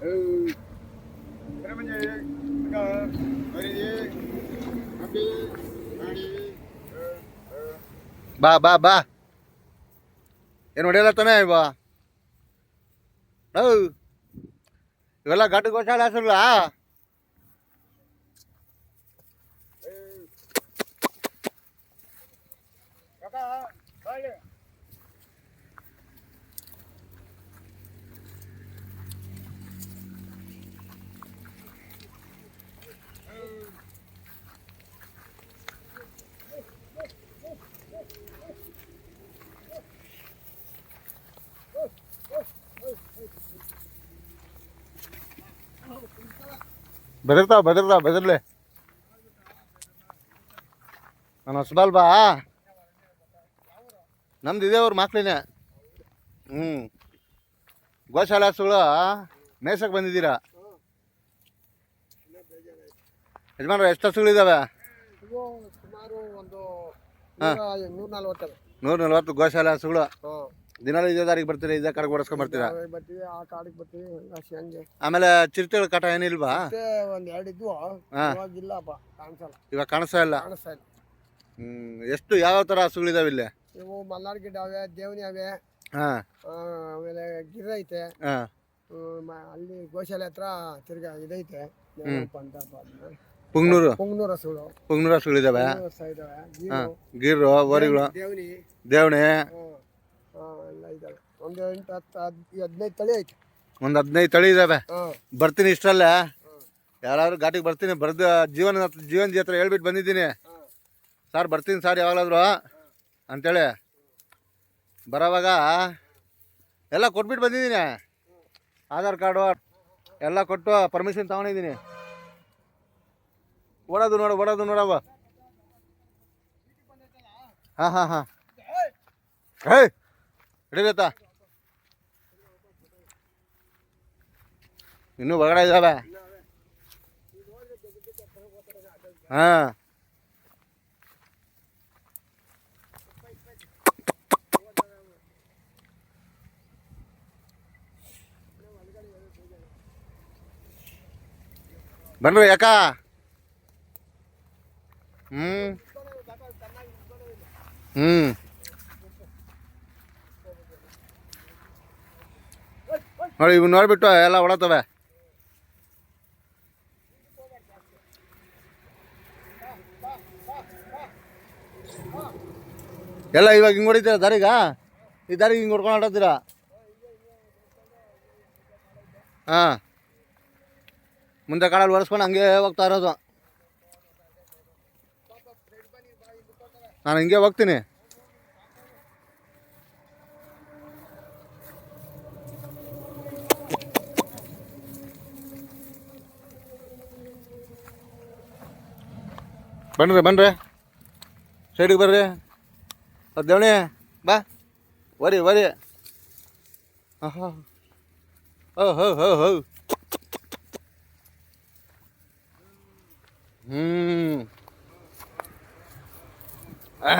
खरं म्हणजे का अरे आपली आणि பா பா பா என்னுடைய தானே பா ஓ இவெல்லாம் காட்டுக்கு வச்சாடா சொல்லா காக்கா ಬೆದರ್ತಾವ ಬೆದರ್ತಾವ ಬೆದರ್ಲೆ. ನಾನು ಹೊಸಬಾಲ್ ಬಾ. ನಮ್ದು ಇದೇ ಅವ್ರ ಮಕ್ಳಿನೇ ಹ್ಞೂ ಗೋಶಾಲೆ ಹಸುಗಳು ಮೇಯ್ಸಕ್ಕೆ ಬಂದಿದ್ದೀರಾ? ಯಜಮಾನ್ರ ಎಷ್ಟು ಹಸುಗಳಿದ್ದಾವೆ. ನೂರ ನಲ್ವತ್ತು ಗೋಶಾಲೆ ಹಸುಗಳು ದಿನಾಲು ಇದೇ ದಾರಿಗೆ ಬರ್ತೀರಾ ಇದೇ ಕಡೆಗೆ ಓಡಿಸ್ಕೊಂಡ್ ಬರ್ತೀರಾ? ಬರ್ತೀವಿ ಆ ಕಾಡಿಗೆ ಬರ್ತೀವಿ ಹಂಗೆ. ಆಮೇಲೆ ಚಿರತೆಗಳ ಕಟ ಏನಿಲ್ವಾ? ಮತ್ತೆ ಒಂದ್ ಎರಡು ಇದ್ವು. ಇವಾಗ ಇಲ್ಲಪ್ಪ ಕಾಣಿಸಲ್ಲ. ಇವಾಗ ಕಾಣಿಸ್ತಾ ಇಲ್ಲ? ಕಾಣಿಸ್ತಾ ಇಲ್ಲ. ಹ್ಮ್ ಎಷ್ಟು ಯಾವ ತರ ಹಸುಗಳಿದಾವೆ ಇಲ್ಲಿ? ಇವು ಮಲ್ನಾಡ್ ಗಿಡ ಅವೆ ದೇವನಿ ಅವೆ. ಹಾ. ಆ, ಆಮೇಲೆ ಗಿರ್ ಐತೆ. ಹಾ. ಹ್ಮ್, ಮ- ಅಲ್ಲಿ ಗೋಶಾಲೆ ಹತ್ರ ತಿರ್ಗಾ ಇದೈತೆ. ಏನಪ್ಪ ಅದನ್ನ. ಪುಂಗ್ನೂರು? ಪುಂಗ್ನೂರು ಹಸುಗಳು. ಪುಂಗ್ನೂರು ಹಸುಗಳಿದಾವೆ? ಪುಂಗ್ನೂರು ಹಸ ಇದಾವೆ. ಗೀರು. ಗೀರು ಓರಿಗಳು. ದೇವನಿ. ದೇವಣಿ ಹ್ಮ್. ಒಂದು ಎಂಟು ಹತ್ತು ಹದ್ ಹದಿನೈದು ತಳಿ ಐತೆ. ಒಂದು ಹದಿನೈದು ತಳಿ ಇದಾವೆ. ಹಾಂ. ಬರ್ತೀನಿ ಇಷ್ಟಲ್ಲೇ ಯಾರಾದ್ರೂ ಘಾಟಿಗೆ ಬರ್ತೀನಿ. ಬರ್ದು ಜೀವನ ಜೀವನ ಹತ್ರ ಹೇಳ್ಬಿಟ್ಟು ಬಂದಿದ್ದೀನಿ. ಸರ್ ಬರ್ತೀನಿ ಸರ್ ಯಾವಾಗಲಾದ್ರು. ಅಂತೇಳಿ. ಬರೋವಾಗ ಎಲ್ಲ ಕೊಟ್ಬಿಟ್ಟು ಬಂದಿದ್ದೀನಿ. ಆಧಾರ್ ಕಾರ್ಡು ಎಲ್ಲ ಕೊಟ್ಟು ಪರ್ಮಿಷನ್ ತಗೊಂಡಿದ್ದೀನಿ. ಓಡೋದು ನೋಡು ಓಡೋದು ನೋಡವ ಹಾಂ ಹಾಂ ಹಾಂ. ಹೇ ಹಿಡಿದತ್ತ ಇನ್ನೂ ಒಳಗಡೆ ಇದ್ದಾವೆ ಹಾಂ. ಬನ್ರಿ ಯಾಕ ಹ್ಞೂ ಹ್ಞೂ ನೋಡಿ ಇವ್ ನೋಡ್ಬಿಟ್ಟು ಎಲ್ಲ ಹೊಡತವೆ ಎಲ್ಲ ಇವಾಗ ಹಿಂಗೆ ಹೊಡಿತೀರ ದಾರಿಗ? ಈ ದಾರಿಗೆ ಹಿಂಗೆ ಹೊಡ್ಕೊಂಡು ಆಡತ್ತೀರ ಹಾಂ. ಮುಂದೆ ಕಾಡಲ್ಲಿ ಒರೆಸ್ಕೊಂಡು ಹಂಗೆ ಹೋಗ್ತಾ ಇರೋದು. ನಾನು ಹಿಂಗೆ ಹೋಗ್ತೀನಿ. ಬನ್ರಿ ಬನ್ರಿ. ಸೈಡಿಗೆ ಬರ್ರಿ. ದೇವಣಿ, ಬಾ. ವರಿ ವರಿ ಆಹಾ. ಓ ಹೋ ಹೋ ಹೋ ಹ್ಮ್. ಆ.